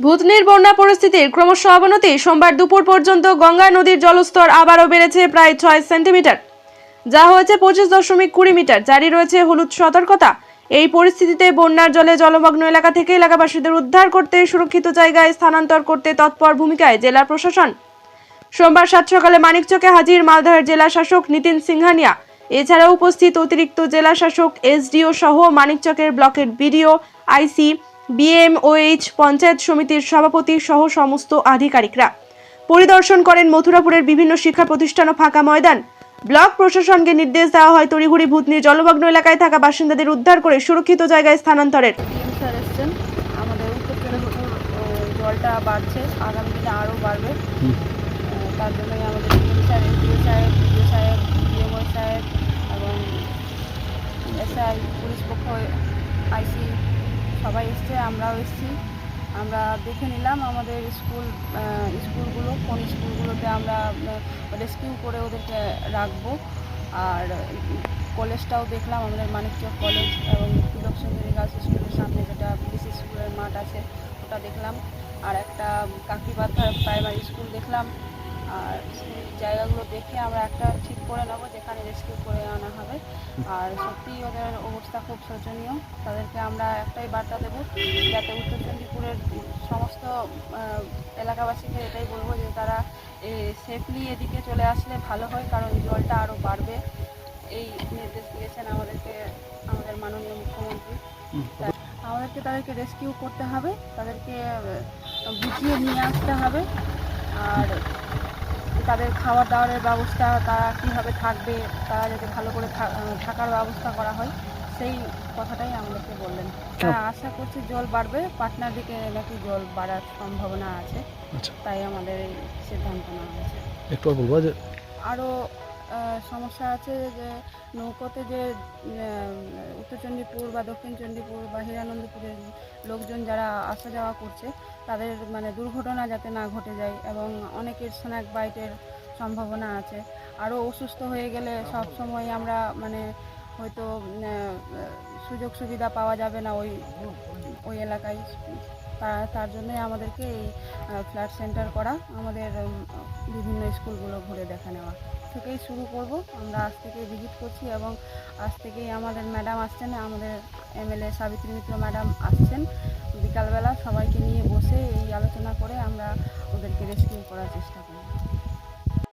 ভূতনির বন্যা পরিস্থিতির ক্রমশ অবনতি। সোমবার দুপুর পর্যন্ত গঙ্গা নদীর জলস্তর আবারও বেড়েছে প্রায় ছয় সেন্টিমিটার। যা হয়েছে পঁচিশ দশমিক কুড়ি মিটার। জারি রয়েছে হলুদ সতর্কতা। এই পরিস্থিতিতে বন্যার জলে জলমগ্ন এলাকা থেকে এলাকাবাসীদের উদ্ধার করতে, সুরক্ষিত জায়গায় স্থানান্তর করতে তৎপর ভূমিকায় জেলা প্রশাসন। সোমবার সাত সকালে মানিকচকে হাজির মালদহের জেলা শাসক নিতিন সিংহানিয়া। এছাড়াও উপস্থিত অতিরিক্ত জেলা শাসক, এসডিও সহ মানিকচকের ব্লকের বিডিও, আইসি বিএমওএইচ পঞ্চায়েত সমিতির সভাপতি সহ সমস্ত আধিকারিকরা। পরিদর্শন করেন মথুরাপুরের বিভিন্ন শিক্ষা প্রতিষ্ঠান ও ফাঁকা ময়দান। ব্লক প্রশাসনকে নির্দেশ দেওয়া হয় তড়িঘড়ি ভূতনির জলমগ্ন এলাকায় থাকা বাসিন্দাদের উদ্ধার করে সুরক্ষিত জায়গায় স্থানান্তরের। আমাদের জলটা বাড়ছে আগামী দিনে আরও বাড়বে। তার জন্যই আমাদের ডিএম সাহেব সাহেব সাহেব এবং এসআই পুলিশ পক্ষ আইসি সবাই এসছে, আমরাও এসছি। আমরা দেখে নিলাম আমাদের স্কুল স্কুলগুলো, কোন স্কুলগুলোতে আমরা রেস্কিউ করে ওদেরকে রাখব। আর কলেজটাও দেখলাম, আমাদের মানিকচক কলেজ এবং তিলক সুন্দরী গার্লস স্কুলের সামনে যেটা বিসি স্কুলের মাঠ আছে, ওটা দেখলাম। আর একটা কাকিবাথা প্রাইমারি স্কুল দেখলাম। আর সেই জায়গাগুলো দেখে আমরা একটা ঠিক করে নেব যেখানে রেস্কিউ করে আনা হবে। আর সত্যিই ওদের অবস্থা খুব শোচনীয়। তাদেরকে আমরা একটাই বার্তা দেবো যাতে উত্তর চণ্ডীপুরের সমস্ত এলাকাবাসীকে এটাই বলব যে তারা সেফলি এদিকে চলে আসলে ভালো হয়, কারণ জলটা আরও বাড়বে। এই নির্দেশ দিয়েছেন আমাদেরকে, আমাদের মাননীয় মুখ্যমন্ত্রী। আমাদেরকে তাদেরকে রেস্কিউ করতে হবে, তাদেরকে বুঝিয়ে নিয়ে আসতে হবে। আর তাদের খাওয়া দাওয়ার ব্যবস্থা তারা কীভাবে থাকবে তারা যাতে ভালো করে থাকার ব্যবস্থা করা হয় সেই কথাটাই আমাদেরকে বললেন। আশা করছি জল বাড়বে পাটনার দিকে নাকি জল বাড়ার সম্ভাবনা আছে। আচ্ছা। তাই আমাদের এই সিদ্ধান্ত নেওয়া হয়েছে। একটু বলব যে আরও সমস্যা আছে যে নৌকোতে যে উত্তর চণ্ডীপুর বা দক্ষিণ চণ্ডীপুর বা হিরানন্দপুরের লোকজন যারা আসা যাওয়া করছে, তাদের মানে দুর্ঘটনা যাতে না ঘটে যায় এবং অনেকের স্ন্যাক বাইটের সম্ভাবনা আছে। আরও অসুস্থ হয়ে গেলে সব সময় আমরা মানে হয়তো সুযোগ সুবিধা পাওয়া যাবে না ওই ওই এলাকায়। তার জন্যই আমাদেরকে এই ফ্ল্যাট সেন্টার করা, আমাদের বিভিন্ন স্কুলগুলো ঘুরে দেখা নেওয়া। থেকেই শুরু করব। আমরা আজ থেকে ভিজিট করছি এবং আজ থেকেই আমাদের ম্যাডাম আসছেন, আমাদের এমএলএ সাবিত্রী মিত্র ম্যাডাম আসছেন। বিকালবেলা সবাইকে নিয়ে বসে এই আলোচনা করে আমরা ওদেরকে রেস্কিউ করার চেষ্টা করব।